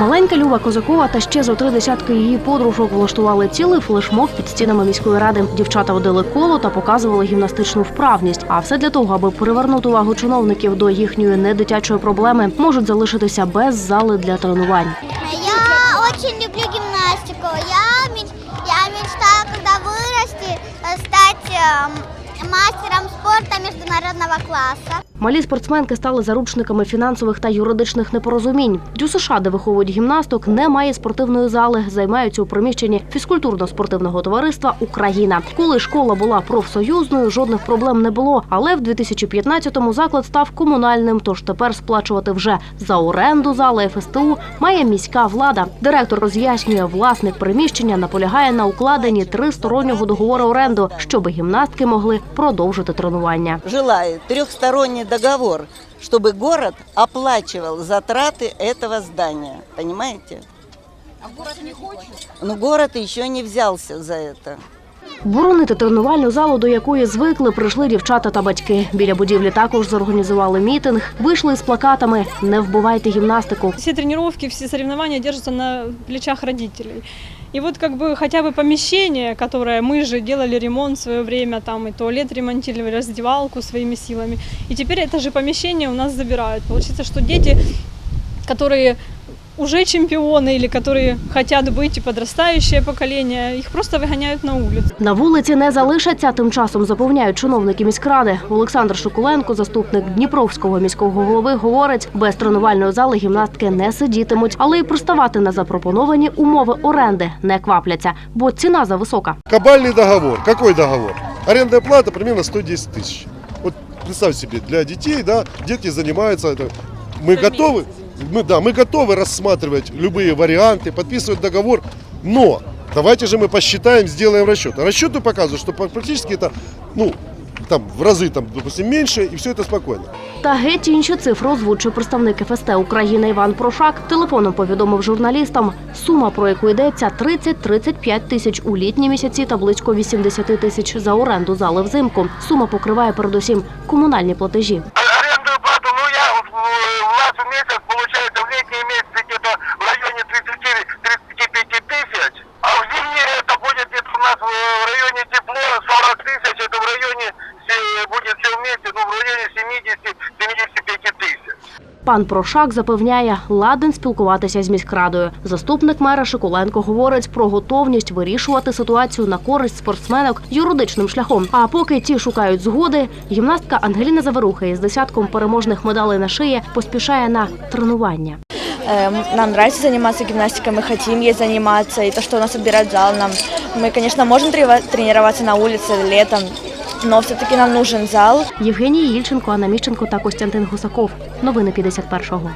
Маленька Люба Козакова та ще зо три десятки її подружок влаштували цілий флешмоб під стінами міської ради. Дівчата водили коло та показували гімнастичну вправність. А все для того, аби привернути увагу чиновників до їхньої недитячої проблеми, можуть залишитися без зали для тренувань. Я очень люблю гимнастику. Я, меч- я мечтаю, когда вырасти, э, стать эм, мастером спорта международного класса. Малі спортсменки стали заручниками фінансових та юридичних непорозумінь. У США, де виховують гімнасток, немає спортивної зали. Займаються у приміщенні фізкультурно-спортивного товариства Україна. Коли школа була профсоюзною, жодних проблем не було. Але в 2015-му заклад став комунальним. Тож тепер сплачувати вже за оренду зали ФСТУ має міська влада. Директор роз'яснює, власник приміщення наполягає на укладенні тристороннього договору оренду, щоби гімнастки могли продовжити тренування. желает трехсторонний договор, чтобы город оплачивал затраты этого здания. Понимаете? А город не хочет? Ну, город еще не взялся за это. Боронити тренувальну залу, до якої звикли, прийшли дівчата та батьки. Біля будівлі також зорганізували мітинг, вийшли з плакатами Не вбивайте гімнастику. Все тренировки, все соревнования держатся на плечах родителей. И вот как бы хотя бы помещение, которое мы же делали ремонт в свое время, там и туалет ремонтировали, раздевалку своими силами. И теперь это же помещение у нас забирают. Получается, что дети, которые уже чемпионы или которые хотят быть и подрастающее поколение, их просто выгоняют на улицу. На вулиці не залишаться. Тим часом запевняють чиновники міськради. Олександр Шокуленко, заступник Дніпровського міського голови, говорить, без тренувальної зали гімнастки не сидітимуть, але й приставати на запропоновані умови оренди не квапляться, бо ціна зависока. Кабальный договор. Какой договор? Арендная плата примерно 110 тысяч. Вот представь себе, для детей, да, детки занимаются, это, мы готовы, мы, да, мы готовы рассматривать любые варианты, подписывать договор, но давайте же мы посчитаем, сделаем расчет. А расчеты показывают, что практически это, ну, там, в разы, там, допустим, меньше, и все это спокойно. Та геть інші цифри озвучив представник ФСТ України Іван Прошак. Телефоном повідомив журналістам, сума, про яку йдеться, 30-35 тисяч у літні місяці та близько 80 тисяч за оренду зали взимку. Сума покриває передусім комунальні платежі. Пан Прошак запевняє, ладен спілкуватися з міськрадою. Заступник мера Шикуленко говорить про готовність вирішувати ситуацію на користь спортсменок юридичним шляхом. А поки ті шукають згоди, гімнастка Ангеліна Заверуха із десятком переможних медалей на шиї поспішає на тренування. Эм, Нам нравится заниматься гимнастикой, мы хотим ей заниматься, и то, что у нас отбирают зал, нам, мы, конечно, можем трени- тренироваться на улице летом, но все-таки нам нужен зал. Євгеній Ільченко, Анна Міщенко та Костянтин Гусаков. Новини 51-го.